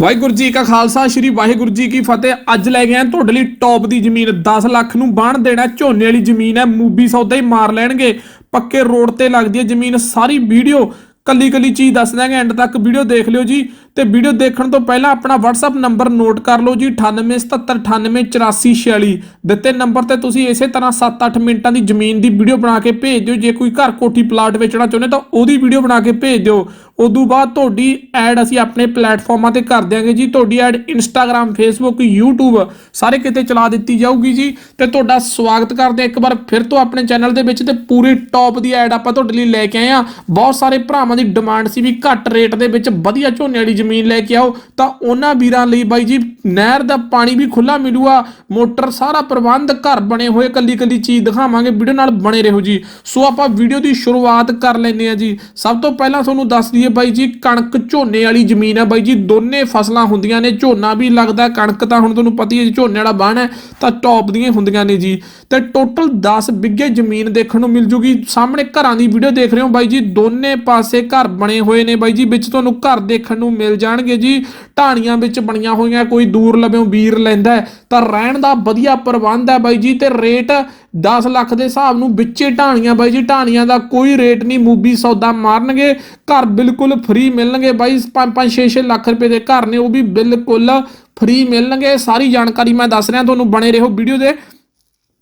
ਵਾਹਿਗੁਰੂ ਜੀ ਕਾ ਖਾਲਸਾ, ਸ੍ਰੀ ਵਾਹਿਗੁਰੂ ਜੀ ਕੀ ਫਤਿਹ। ਅੱਜ ਲੈ ਗਏ ਆ ਤੁਹਾਡੇ ਲਈ ਟੌਪ ਦੀ ਜ਼ਮੀਨ। 10 ਲੱਖ ਨੂੰ ਬਾਣ ਦੇਣਾ, ਝੋਨੇ ਵਾਲੀ ਜ਼ਮੀਨ ਹੈ। ਮੂਬੀ ਸੌਦਾ ਹੀ ਮਾਰ ਲੈਣਗੇ। ਪੱਕੇ ਰੋਡ ਤੇ ਲੱਗਦੀ ਹੈ ਜ਼ਮੀਨ। ਸਾਰੀ ਵੀਡੀਓ ਕੱਲੀ ਕੱਲੀ ਚੀਜ਼ ਦੱਸ ਦਾਂਗੇ ਐਂਡ ਤੱਕ ਵੀਡੀਓ ਦੇਖ ਲਿਓ ਜੀ। ਤੇ ਵੀਡੀਓ ਦੇਖਣ ਤੋਂ ਪਹਿਲਾਂ ਆਪਣਾ WhatsApp ਨੰਬਰ ਨੋਟ ਕਰ ਲਓ ਜੀ 9877988446 ਦਿੱਤੇ ਨੰਬਰ ਤੇ ਤੁਸੀਂ ਇਸੇ ਤਰ੍ਹਾਂ 7-8 ਮਿੰਟਾਂ ਦੀ ਜ਼ਮੀਨ ਦੀ ਵੀਡੀਓ ਬਣਾ ਕੇ ਭੇਜ ਦਿਓ। ਜੇ ਕੋਈ ਘਰ ਕੋਠੀ ਪਲਾਟ ਵੇਚਣਾ ਚਾਹੁੰਦੇ ਤਾਂ ਉਹਦੀ ਵੀਡੀਓ ਬਣਾ ਕੇ ਭੇਜ ਦਿਓ। ਉਦੋਂ ਬਾਅਦ ਤੁਹਾਡੀ ਐਡ ਅਸੀਂ ਆਪਣੇ ਪਲੇਟਫਾਰਮਾਂ ਤੇ ਕਰ ਦਿਆਂਗੇ ਜੀ। ਤੁਹਾਡੀ ਐਡ ਇੰਸਟਾਗ੍ਰam ਫੇਸਬੁੱਕ YouTube ਸਾਰੇ ਕਿਤੇ ਚਲਾ ਦਿੱਤੀ ਜਾਊਗੀ ਜੀ। ਤੇ ਤੁਹਾਡਾ ਸਵਾਗਤ ਕਰਦੇ ਹਾਂ ਇੱਕ ਵਾਰ ਫਿਰ ਤੋਂ ਆਪਣੇ ਚੈਨਲ ਦੇ ਵਿੱਚ ਤੇ ਪੂਰੇ ਟੌਪ ਦੀ ਐਡ ਆਪਾਂ ਤੁਹਾਡੇ ਲਈ ਲੈ ਕੇ ਆਏ ਆ ਬਹੁਤ ਸਾਰੇ ਭਰਾਵਾਂ ਦੀ ਡਿਮਾਂਡ ਸੀ ਵੀ ਘੱਟ ਰੇਟ ਦੇ ਵਿੱਚ ਵਧੀਆ ਝੋਨੇ ਵਾਲੀ ਜ਼ਮੀਨ ਲੈ ਕੇ ਆਓ ਤਾਂ ਉਹਨਾਂ ਵੀਰਾਂ ਲਈ ਬਾਈ ਜੀ ਨਹਿਰ ਦਾ ਪਾਣੀ ਵੀ ਖੁੱਲਾ ਮਿਲੂਗਾ ਮੋਟਰ ਸਾਰਾ ਪ੍ਰਬੰਧ ਘਰ ਬਣੇ ਹੋਏ ਕੱਲੀ ਕੱਲੀ ਚੀਜ਼ ਦਿਖਾਵਾਂਗੇ ਵੀਡੀਓ ਨਾਲ ਬਣੇ ਰਹੋ ਜੀ। ਸੋ ਆਪਾਂ ਵੀਡੀਓ ਦੀ ਸ਼ੁਰੂਆਤ ਕਰ ਲੈਂਦੇ ਆ ਜੀ। ਸਭ ਤੋਂ ਪਹਿਲਾਂ ਤੁਹਾਨੂੰ ਦੱਸ ਦਈਏ ਬਾਈ ਜੀ ਕਣਕ ਝੋਨੇ ਵਾਲੀ ਜ਼ਮੀਨ ਹੈ ਬਾਈ ਜੀ ਦੋਨੇ ਫਸਲਾਂ ਹੁੰਦੀਆਂ ਨੇ ਝੋਨਾ ਵੀ ਲੱਗਦਾ ਕਣਕ ਤਾਂ ਹੁਣ ਤੁਹਾਨੂੰ ਪਤਾ ਹੀ ਹੈ ਜੀ, ਝੋਨੇ ਵਾਲਾ ਬਾਣ ਹੈ ਤਾਂ ਟੌਪ ਦੀਆਂ ਹੁੰਦੀਆਂ ਨੇ ਜੀ। ਤੇ ਟੋਟਲ 10 ਬਿੱਗੇ ਜ਼ਮੀਨ ਦੇਖਣ ਨੂੰ ਮਿਲ ਜੂਗੀ। ਸਾਹਮਣੇ ਘਰਾਂ ਦੀ ਵੀਡੀਓ ਦੇਖ ਰਹੇ ਹੋ ਬਾਈ ਜੀ ਦੋਨੇ ਪਾਸੇ ਘਰ ਬਣੇ ਹੋਏ ਨੇ ਬਾਈ ਜੀ, ਵਿੱਚ ਤੁਹਾਨੂੰ ਘਰ ਦੇਖਣ ਨੂੰ ਮਿਲ ਜਾਣਗੇ ਜੀ। ਢਾਣੀਆਂ ਵਿੱਚ ਬਣੀਆਂ ਹੋਈਆਂ, ਕੋਈ ਦੂਰ ਲਵਿਓਂ ਵੀਰ ਲੈਂਦਾ ਤਾਂ ਰਹਿਣ ਦਾ ਵਧੀਆ ਪ੍ਰਬੰਧ ਹੈ ਬਾਈ ਜੀ, ਤੇ ਰੇਟ 10 ਲੱਖ ਦੇ ਹਿਸਾਬ ਨੂੰ ਵਿੱਚੇ ਢਾਣੀਆਂ ਬਾਈ ਜੀ, ਢਾਣੀਆਂ ਦਾ ਕੋਈ ਰੇਟ ਨਹੀਂ, ਮੂਬੀ ਸੌਦਾ ਮਾਰਨਗੇ। ਘਰ ਬਿਲਕੁਲ ਫ੍ਰੀ ਮਿਲਣਗੇ ਬਾਈ 5-5 6-6 ਲੱਖ ਰੁਪਏ ਦੇ ਘਰ ਨੇ, ਉਹ ਵੀ ਬਿਲਕੁਲ ਫ੍ਰੀ ਮਿਲਣਗੇ। ਸਾਰੀ ਜਾਣਕਾਰੀ ਮੈਂ ਦੱਸ ਰਿਹਾ, ਤੁਹਾਨੂੰ ਬਣੇ ਰਹੋ ਵੀਡੀਓ ਦੇ।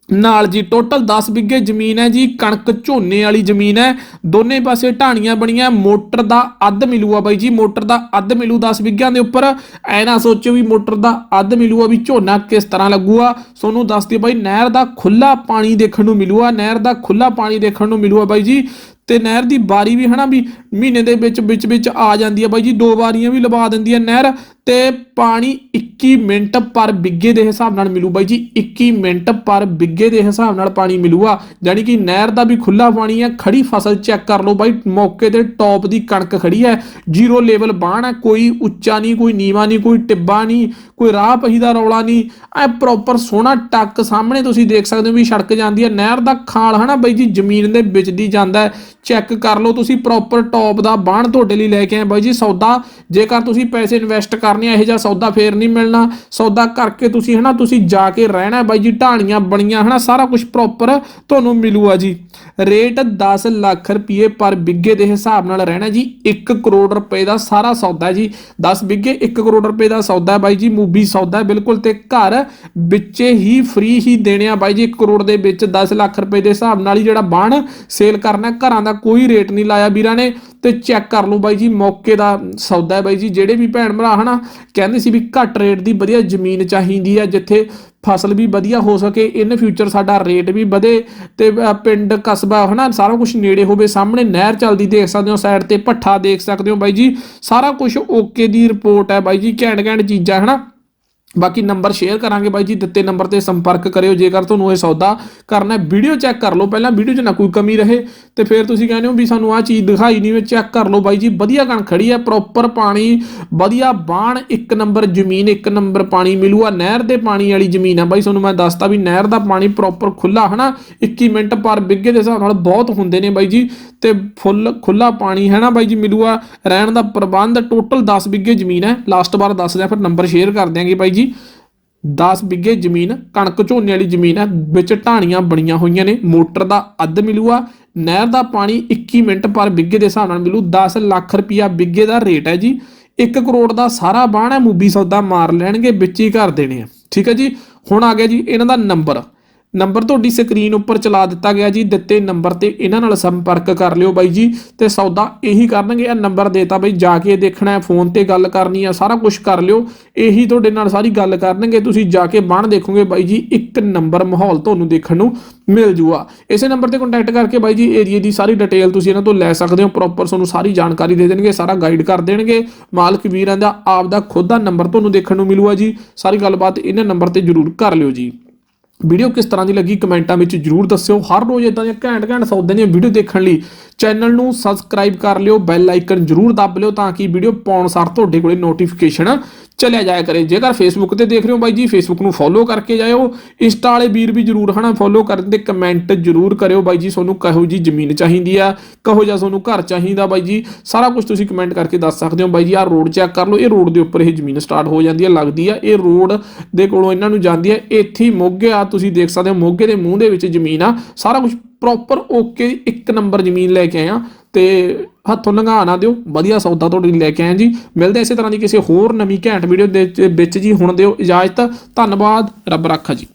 ਨਾਲ ਜੀ ਟੋਟਲ 10 ਬਿੱਗੇ ਜ਼ਮੀਨ ਹੈ ਜੀ, ਕਣਕ ਝੋਨੇ ਵਾਲੀ ਜ਼ਮੀਨ ਹੈ। ਦੋਨੇ ਪਾਸੇ ਢਾਣੀਆਂ ਬਣੀਆਂ, ਮੋਟਰ ਦਾ ਅੱਧ ਮਿਲੂਗਾ ਬਾਈ ਜੀ, ਮੋਟਰ ਦਾ ਅੱਧ ਮਿਲੂ 10 ਬਿੱਗਿਆਂ ਦੇ ਉੱਪਰ। ਐ ਨਾ ਸੋਚਿਓ ਵੀ ਮੋਟਰ ਦਾ ਅੱਧ ਮਿਲੂਗਾ ਵੀ ਝੋਨਾ ਕਿਸ ਤਰ੍ਹਾਂ ਲੱਗੂਗਾ ਤੁਹਾਨੂੰ ਦੱਸ ਦਿਓ ਬਾਈ, ਨਹਿਰ ਦਾ ਖੁੱਲਾ ਪਾਣੀ ਦੇਖਣ ਨੂੰ ਮਿਲੂਗਾ ਨਹਿਰ ਦਾ ਖੁੱਲਾ ਪਾਣੀ ਦੇਖਣ ਨੂੰ ਮਿਲੂਗਾ ਬਾਈ ਜੀ। ਤੇ ਨਹਿਰ ਦੀ ਬਾਰੀ ਵੀ ਹਨਾ ਵੀ ਮਹੀਨੇ ਦੇ ਵਿੱਚ ਵਿੱਚ ਵਿੱਚ ਆ ਜਾਂਦੀ ਹੈ ਬਾਈ ਜੀ, ਦੋ ਵਾਰੀਆਂ ਵੀ ਲਵਾ ਦਿੰਦੀ ਹੈ ਨਹਿਰ ਤੇ ਪਾਣੀ 21 ਮਿੰਟ ਪਰ ਬਿੱਗੇ ਦੇ ਹਿਸਾਬ ਨਾਲ ਮਿਲੂ ਬਾਈ ਜੀ 21 ਮਿੰਟ ਪਰ ਬਿੱਗੇ ਦੇ ਹਿਸਾਬ ਨਾਲ ਪਾਣੀ ਮਿਲੂਗਾ ਯਾਨੀ ਕਿ ਨਹਿਰ ਦਾ ਵੀ ਖੁੱਲਾ ਪਾਣੀ ਹੈ ਖੜੀ ਫਸਲ ਚੈੱਕ ਕਰ ਲਓ ਬਾਈ, ਮੌਕੇ ਤੇ ਟੌਪ ਦੀ ਕਣਕ ਖੜੀ ਹੈ ਜ਼ੀਰੋ ਲੈਵਲ ਬਾਣ ਹੈ ਕੋਈ ਉੱਚਾ ਨਹੀਂ, ਕੋਈ ਨੀਵਾ ਨਹੀਂ, ਕੋਈ ਟਿੱਬਾ ਨਹੀਂ, ਕੋਈ ਰਾਹ ਪਹੀ ਦਾ ਰੌਲਾ ਨਹੀਂ, ਐ ਪ੍ਰੋਪਰ ਸੋਹਣਾ ਟੱਕ ਸਾਹਮਣੇ ਤੁਸੀਂ ਦੇਖ ਸਕਦੇ ਹੋ ਵੀ ਸੜਕ ਜਾਂਦੀ ਹੈ ਨਹਿਰ ਦਾ ਖਾਲ ਹਨਾ ਬਾਈ ਜੀ, ਜ਼ਮੀਨ ਦੇ ਵਿੱਚ ਦੀ ਜਾਂਦਾ ਹੈ ਚੈੱਕ ਕਰ ਲਓ, ਤੁਸੀਂ ਪ੍ਰੋਪਰ ਟੌਪ ਦਾ ਬਾਣ ਤੁਹਾਡੇ ਲਈ ਲੈ ਕੇ ਆਏ। ਬਾਈ ਜੀ, ਸੌਦਾ, ਜੇਕਰ ਤੁਸੀਂ ਪੈਸੇ ਇਨਵੈਸਟ ਕਰਨੇ ਆ, ਇਹ ਜਿਹਾ ਸੌਦਾ ਫੇਰ ਨਹੀਂ ਮਿਲਣਾ। ਸੌਦਾ ਕਰਕੇ ਤੁਸੀਂ ਹਨਾ, ਤੁਸੀਂ ਜਾ ਕੇ ਰਹਿਣਾ। ਬਾਈ ਜੀ, ਢਾਣੀਆਂ ਬਣੀਆਂ, ਹਨਾ, ਸਾਰਾ ਕੁਝ ਪ੍ਰੋਪਰ ਤੁਹਾਨੂੰ ਮਿਲੂਗਾ ਜੀ। ਰੇਟ 10 ਲੱਖ ਰੁਪਏ ਪਰ ਬਿੱਗੇ ਦੇ ਹਿਸਾਬ ਨਾਲ ਰਹਿਣਾ ਜੀ 1 ਕਰੋੜ ਰੁਪਏ ਦਾ ਸਾਰਾ ਸੌਦਾ ਜੀ। 10 ਬਿੱਗੇ 1 ਕਰੋੜ ਰੁਪਏ ਦਾ ਸੌਦਾ ਹੈ ਬਾਈ ਜੀ ਮੂਵੀ ਸੌਦਾ ਬਿਲਕੁਲ ਤੇ ਘਰ ਵਿੱਚ ਹੀ ਫ੍ਰੀ ਹੀ ਦੇਣੇ ਆ। ਬਾਈ ਜੀ 1 ਕਰੋੜ ਦੇ ਵਿੱਚ 10 ਲੱਖ ਰੁਪਏ ਦੇ ਹਿਸਾਬ ਨਾਲ ਹੀ ਜਿਹੜਾ ਬਾਣ ਸੇਲ ਕਰਨਾ, ਘਰਾਂ ਦਾ ਕੋਈ ਰੇਟ ਨਹੀਂ ਲਾਇਆ ਵੀਰਾਂ ਨੇ, ਤੇ ਚੈੱਕ ਕਰ ਲਓ ਬਾਈ ਜੀ, ਮੌਕੇ ਦਾ ਸੌਦਾ ਹੈ ਬਾਈ ਜੀ। ਜਿਹੜੇ ਵੀ ਭੈਣ ਭਰਾ ਹਨਾ, ਕਹਿੰਦੇ ਸੀ ਵੀ ਘੱਟ ਰੇਟ ਦੀ ਵਧੀਆ ਜ਼ਮੀਨ ਚਾਹੀਦੀ ਹੈ, ਜਿੱਥੇ ਫਸਲ ਵੀ ਵਧੀਆ ਹੋ ਸਕੇ ਇਨ ਫਿਊਚਰ ਸਾਡਾ ਰੇਟ ਵੀ ਵਧੇ ਤੇ ਪਿੰਡ ਕਸਬਾ ਹਨਾ, ਸਾਰਾ ਕੁਝ ਨੇੜੇ ਹੋਵੇ, ਸਾਹਮਣੇ ਨਹਿਰ ਚੱਲਦੀ ਦੇਖ ਸਕਦੇ ਹੋ ਸਾਈਡ ਤੇ ਭੱਠਾ ਦੇਖ ਸਕਦੇ ਹੋ ਬਾਈ ਜੀ। ਸਾਰਾ ਕੁਝ ਓਕੇ ਦੀ ਰਿਪੋਰਟ ਹੈ ਬਾਈ ਜੀ ਘੈਂਟ ਘੈਂਟ ਚੀਜ਼ਾਂ, ਹਨਾ। ਬਾਕੀ ਨੰਬਰ ਸ਼ੇਅਰ ਕਰਾਂਗੇ ਬਾਈ ਜੀ, ਦਿੱਤੇ ਨੰਬਰ ਤੇ ਸੰਪਰਕ ਕਰਿਓ, ਜੇਕਰ ਤੁਹਾਨੂੰ ਇਹ ਸੌਦਾ ਕਰਨਾ ਹੈ ਵੀਡੀਓ ਚੈੱਕ ਕਰ ਲਓ ਪਹਿਲਾਂ ਵੀਡੀਓ 'ਚ ਨਾ ਕੋਈ ਕਮੀ ਰਹੇ ਤੇ ਫਿਰ ਤੁਸੀਂ ਕਹਿੰਦੇ ਹੋ ਵੀ ਸਾਨੂੰ ਆਹ ਚੀਜ਼ ਦਿਖਾਈ ਨਹੀਂ, ਵੇ ਚੈੱਕ ਕਰ ਲਓ ਬਾਈ ਜੀ, ਵਧੀਆ ਕਣ ਖੜੀ ਹੈ ਪ੍ਰੋਪਰ ਪਾਣੀ, ਵਧੀਆ ਬਾਣ, ਇੱਕ ਨੰਬਰ ਜ਼ਮੀਨ, ਇੱਕ ਨੰਬਰ ਪਾਣੀ ਮਿਲੂਗਾ ਨਹਿਰ ਦੇ ਪਾਣੀ ਵਾਲੀ ਜ਼ਮੀਨ ਹੈ ਬਾਈ, ਤੁਹਾਨੂੰ ਮੈਂ ਦੱਸਤਾ ਵੀ ਨਹਿਰ ਦਾ ਪਾਣੀ ਪ੍ਰੋਪਰ ਖੁੱਲਾ ਹਨਾ 21 ਮਿੰਟ ਪਰ ਬਿੱਗੇ ਦੇ ਹਿਸਾਬ ਨਾਲ ਬਹੁਤ ਹੁੰਦੇ ਨੇ ਬਾਈ ਜੀ ਤੇ ਫੁੱਲ ਖੁੱਲਾ ਪਾਣੀ ਹੈ ਨਾ ਬਾਈ ਜੀ ਮਿਲੂਗਾ ਰਹਿਣ ਦਾ ਪ੍ਰਬੰਧ ਟੋਟਲ 10 ਬਿੱਗੇ ਜ਼ਮੀਨ ਹੈ। ਲਾਸਟ ਵਾਰ ਦੱਸ ਦਿਆਂ, ਫਿਰ ਨੰਬਰ ਸ਼ੇਅਰ ਕਰ ਦਿਆਂਗੇ ਬਾਈ ਜੀ। 10 ਬਿੱਗੇ ਜ਼ਮੀਨ, ਕਣਕ ਝੋਨੇ ਵਾਲੀ ਜ਼ਮੀਨ ਹੈ, ਵਿੱਚ ਢਾਣੀਆਂ ਬਣੀਆਂ ਹੋਈਆਂ ਨੇ, ਮੋਟਰ ਦਾ ਅੱਧ ਮਿਲੂਗਾ ਨਹਿਰ ਦਾ ਪਾਣੀ 21 ਮਿੰਟ ਪਰ ਬਿੱਗੇ ਦੇ ਹਿਸਾਬ ਨਾਲ ਮਿਲੂ 10 ਲੱਖ ਰੁਪਿਆ ਬਿੱਗੇ ਦਾ ਰੇਟ ਹੈ ਜੀ। 1 ਕਰੋੜ ਦਾ ਸਾਰਾ ਬਾਣ ਹੈ ਮੂਵੀ ਸੌਦਾ ਮਾਰ ਲੈਣਗੇ, ਵਿੱਚ ਹੀ ਕਰ ਦੇਣੇ ਆ। ਠੀਕ ਹੈ ਜੀ? ਹੁਣ ਆ ਗਿਆ ਜੀ, ਇਹਨਾਂ ਦਾ ਨੰਬਰ ਨੰਬਰ ਤੁਹਾਡੀ ਸਕਰੀਨ ਉੱਪਰ ਚਲਾ ਦਿੱਤਾ ਗਿਆ ਜੀ, ਦਿੱਤੇ ਨੰਬਰ ਤੇ ਇਹਨਾਂ ਨਾਲ ਸੰਪਰਕ ਕਰ ਲਿਓ ਬਾਈ ਜੀ, ਤੇ ਸੌਦਾ ਇਹੀ ਕਰਨਗੇ, ਇਹ ਨੰਬਰ ਦੇਤਾ ਬਾਈ, ਜਾ ਕੇ ਦੇਖਣਾ ਹੈ ਫੋਨ ਤੇ ਗੱਲ ਕਰਨੀ ਆ, ਸਾਰਾ ਕੁਝ ਕਰ ਲਿਓ, ਇਹੀ ਤੁਹਾਡੇ ਨਾਲ ਸਾਰੀ ਗੱਲ ਕਰਨਗੇ, ਤੁਸੀਂ ਜਾ ਕੇ ਬਣ ਦੇਖੋਗੇ ਬਾਈ ਜੀ, ਇੱਕ ਨੰਬਰ ਮਾਹੌਲ ਤੁਹਾਨੂੰ ਦੇਖਣ ਨੂੰ ਮਿਲ ਜੂਗਾ। ਇਸੇ ਨੰਬਰ ਤੇ ਕੰਟੈਕਟ ਕਰਕੇ ਬਾਈ ਜੀ ਏਰੀਆ ਦੀ ਸਾਰੀ ਡਿਟੇਲ ਤੁਸੀਂ ਇਹਨਾਂ ਤੋਂ ਲੈ ਸਕਦੇ ਹੋ ਪ੍ਰੋਪਰ ਤੁਹਾਨੂੰ ਸਾਰੀ ਜਾਣਕਾਰੀ ਦੇ ਦੇਣਗੇ, ਸਾਰਾ ਗਾਈਡ ਕਰ ਦੇਣਗੇ, ਮਾਲਕ ਵੀਰਾਂ ਦਾ, ਆਪ ਦਾ, ਖੁਦ ਦਾ ਨੰਬਰ ਤੁਹਾਨੂੰ ਦੇਖਣ ਨੂੰ ਮਿਲੂਗਾ ਜੀ, ਸਾਰੀ ਗੱਲਬਾਤ ਇਹਨਾਂ ਨੰਬਰ ਤੇ ਜਰੂਰ ਕਰ ਲਿਓ ਜੀ। ਵੀਡੀਓ ਕਿਸ ਤਰ੍ਹਾਂ ਦੀ ਲੱਗੀ ਕਮੈਂਟਾਂ ਵਿੱਚ ਜਰੂਰ ਦੱਸਿਓ। ਹਰ ਰੋਜ਼ ਇਦਾਂ ਦੀਆਂ ਘੈਂਟ ਘੈਂਟ ਸੌਦੇ ਦੀਆਂ ਵੀਡੀਓ ਦੇਖਣ ਲਈ ਚੈਨਲ ਨੂੰ ਸਬਸਕ੍ਰਾਈਬ ਕਰ ਲਿਓ, ਬੈਲ ਆਈਕਨ ਜਰੂਰ ਦੱਬ ਲਿਓ ਤਾਂ ਕਿ ਵੀਡੀਓ ਪਾਉਣ ਸਾਰ ਤੁਹਾਡੇ ਕੋਲੇ ਨੋਟੀਫਿਕੇਸ਼ਨ ਚਲਿਆ ਜਾਇਆ ਕਰੇ। ਜੇਕਰ ਫੇਸਬੁੱਕ ਤੇ ਦੇਖ ਰਹੇ ਹੋ ਬਾਈ ਜੀ ਫੇਸਬੁੱਕ ਨੂੰ ਫੋਲੋ ਕਰਕੇ ਜਾਇਓ। ਇੰਸਟਾ ਵਾਲੇ ਵੀਰ ਵੀ ਜਰੂਰ ਹਨਾ ਫੋਲੋ ਕਰਨ ਤੇ ਕਮੈਂਟ ਜਰੂਰ ਕਰਿਓ ਬਾਈ ਜੀ, ਤੁਹਾਨੂੰ ਕਹੋ ਜੀ ਜ਼ਮੀਨ ਚਾਹੀਦੀ ਆ, ਕਹੋ ਜਾਂ ਤੁਹਾਨੂੰ ਘਰ ਚਾਹੀਦਾ ਬਾਈ ਜੀ, ਸਾਰਾ ਕੁਝ ਤੁਸੀਂ ਕਮੈਂਟ ਕਰਕੇ ਦੱਸ ਸਕਦੇ ਹੋ। ਬਾਈ ਜੀ, ਆਹ ਰੋਡ ਚੈੱਕ ਕਰ ਲਓ, ਇਹ ਰੋਡ ਦੇ ਉੱਪਰ ਇਹ ਜ਼ਮੀਨ ਸਟਾਰਟ ਹੋ ਜਾਂਦੀ ਹੈ ਲੱਗਦੀ ਆ। ਇਹ ਰੋਡ ਦੇ ਕੋਲੋਂ ਇਹਨਾਂ ਨੂੰ ਜਾਂਦੀ ਹੈ ਇੱਥੇ ਮੋਗੇ ਆ, ਤੁਸੀਂ ਦੇਖ ਸਕਦੇ ਹੋ, ਮੋਗੇ ਦੇ ਮੂੰਹ ਦੇ ਵਿੱਚ ਜ਼ਮੀਨ ਆ, ਸਾਰਾ ਕੁਝ ਪ੍ਰੋਪਰ ਓਕੇ ਇੱਕ ਨੰਬਰ ਜ਼ਮੀਨ ਲੈ ਕੇ ਆਇਆ ਆ ਤੇ ਹੱਥੋਂ ਲੰਘਾ ਨਾ ਦਿਓ। ਵਧੀਆ ਸੌਦਾ ਤੁਹਾਡੇ ਲਈ ਲੈ ਕੇ ਆਇਆ ਜੀ। ਮਿਲਦੇ ਇਸੇ ਤਰ੍ਹਾਂ ਦੀ ਕਿਸੇ ਹੋਰ ਨਵੀਂ ਘੈਂਟ ਵੀਡੀਓ ਦੇ ਵਿੱਚ ਜੀ। ਹੁਣ ਦਿਓ ਇਜਾਜ਼ਤ। ਧੰਨਵਾਦ। ਰੱਬ ਰਾਖਾ ਜੀ।